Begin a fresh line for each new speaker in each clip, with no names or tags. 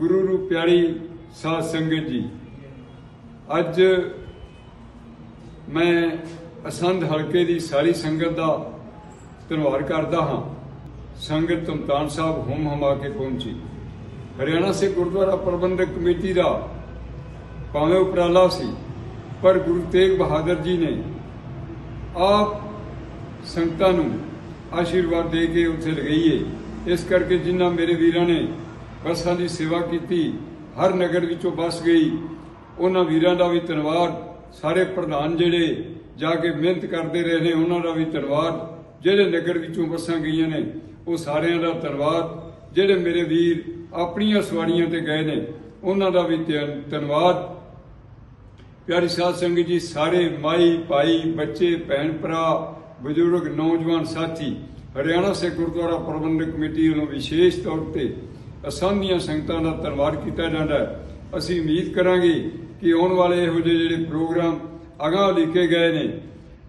ਗੁਰੂ ਨੂੰ ਪਿਆਰੀ ਸਾਧ ਸੰਗਤ ਜੀ, ਅੱਜ ਮੈਂ ਅਸੰਧ ਹਲਕੇ ਦੀ ਸਾਰੀ ਸੰਗਤ ਦਾ ਧੰਨਵਾਦ ਕਰਦਾ ਹਾਂ। ਸੰਗਤ ਤੁਮਤਾਨ ਸਾਹਿਬ ਹੁਮ ਹਮਾ ਕੇ ਪਹੁੰਚੀ। ਹਰਿਆਣਾ ਸੇ ਗੁਰਦੁਆਰਾ ਪ੍ਰਬੰਧਕ ਕਮੇਟੀ ਦਾ ਭਾਵੇਂ ਉਪਰਾਲਾ ਸੀ, ਪਰ ਗੁਰੂ ਤੇਗ ਬਹਾਦਰ ਜੀ ਨੇ ਆਪ ਸੰਗਤਾਂ ਨੂੰ ਆਸ਼ੀਰਵਾਦ ਦੇ ਕੇ ਉੱਥੇ ਲਗਾਈਏ। ਇਸ ਕਰਕੇ ਜਿਨ੍ਹਾਂ ਮੇਰੇ ਵੀਰਾਂ ਨੇ ਬੱਸਾਂ ਦੀ ਸੇਵਾ ਕੀਤੀ, ਹਰ ਨਗਰ ਵਿੱਚੋਂ ਬੱਸ ਗਈ। ਉਹਨਾਂ ਵੀਰਾਂ ਦਾ ਵੀ ਧੰਨਵਾਦ। ਸਾਰੇ ਪ੍ਰਧਾਨ ਜਿਹੜੇ ਜਾ ਕੇ ਮਿਹਨਤ ਕਰਦੇ ਰਹੇ ਨੇ, ਉਹਨਾਂ ਦਾ ਵੀ ਧੰਨਵਾਦ। ਜਿਹੜੇ ਨਗਰ ਵਿੱਚੋਂ ਬੱਸਾਂ ਗਈਆਂ ਨੇ, ਉਹ ਸਾਰਿਆਂ ਦਾ ਧੰਨਵਾਦ। ਜਿਹੜੇ ਮੇਰੇ ਵੀਰ ਆਪਣੀਆਂ ਸਵਾਰੀਆਂ ਤੇ ਗਏ ਨੇ, ਉਹਨਾਂ ਦਾ ਵੀ ਧੰਨ- ਧੰਨਵਾਦ। ਪਿਆਰੀ ਸਾਧ ਸੰਗਤ ਜੀ, ਸਾਰੇ ਮਾਈ, ਭਾਈ, ਬੱਚੇ, ਭੈਣ, ਭਰਾ, ਬਜ਼ੁਰਗ, ਨੌਜਵਾਨ ਸਾਥੀ, ਹਰਿਆਣਾ ਸੇ ਗੁਰਦੁਆਰਾ ਪ੍ਰਬੰਧਕ ਕਮੇਟੀ ਵੱਲੋਂ ਵਿਸ਼ੇਸ਼ ਤੌਰ ਤੇ ਅਸਾਂਝੀਆਂ ਸੰਗਤਾਂ ਦਾ ਧੰਨਵਾਦ ਕੀਤਾ ਜਾਂਦਾ ਹੈ। ਅਸੀਂ ਉਮੀਦ ਕਰਾਂਗੇ ਕਿ ਆਉਣ ਵਾਲੇ ਇਹੋ ਜਿਹੇ ਜਿਹੜੇ ਪ੍ਰੋਗਰਾਮ ਅਗਾਂਹ ਲਿਖੇ ਗਏ ਨੇ,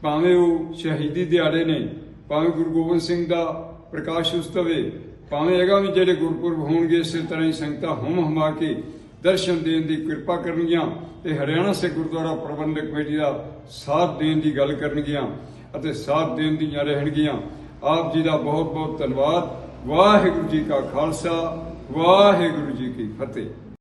ਭਾਵੇਂ ਉਹ ਸ਼ਹੀਦੀ ਦਿਹਾੜੇ ਨੇ, ਭਾਵੇਂ ਗੁਰੂ ਗੋਬਿੰਦ ਸਿੰਘ ਦਾ ਪ੍ਰਕਾਸ਼ ਉਤਸਵ ਹੈ, ਭਾਵੇਂ ਅਗਾਂਹ ਵੀ ਜਿਹੜੇ ਗੁਰਪੁਰਬ ਹੋਣਗੇ, ਇਸੇ ਤਰ੍ਹਾਂ ਹੀ ਸੰਗਤਾਂ ਹੁਮ ਹਮਾ ਕੇ ਦਰਸ਼ਨ ਦੇਣ ਦੀ ਕਿਰਪਾ ਕਰਨਗੀਆਂ ਤੇ ਹਰਿਆਣਾ ਸਿੱਖ ਗੁਰਦੁਆਰਾ ਪ੍ਰਬੰਧਕ ਕਮੇਟੀ ਦਾ ਸਾਥ ਦੇਣ ਦੀ ਗੱਲ ਕਰਨਗੀਆਂ ਅਤੇ ਸਾਥ ਦੇਣ ਦੀਆਂ ਰਹਿਣਗੀਆਂ। ਆਪ ਜੀ ਦਾ ਬਹੁਤ ਬਹੁਤ ਧੰਨਵਾਦ। ਵਾਹਿਗੁਰੂ ਜੀ ਕਾ ਖਾਲਸਾ। ਵਾਹਿਗੁਰੂ ਜੀ ਕੀ ਫਤਿਹ।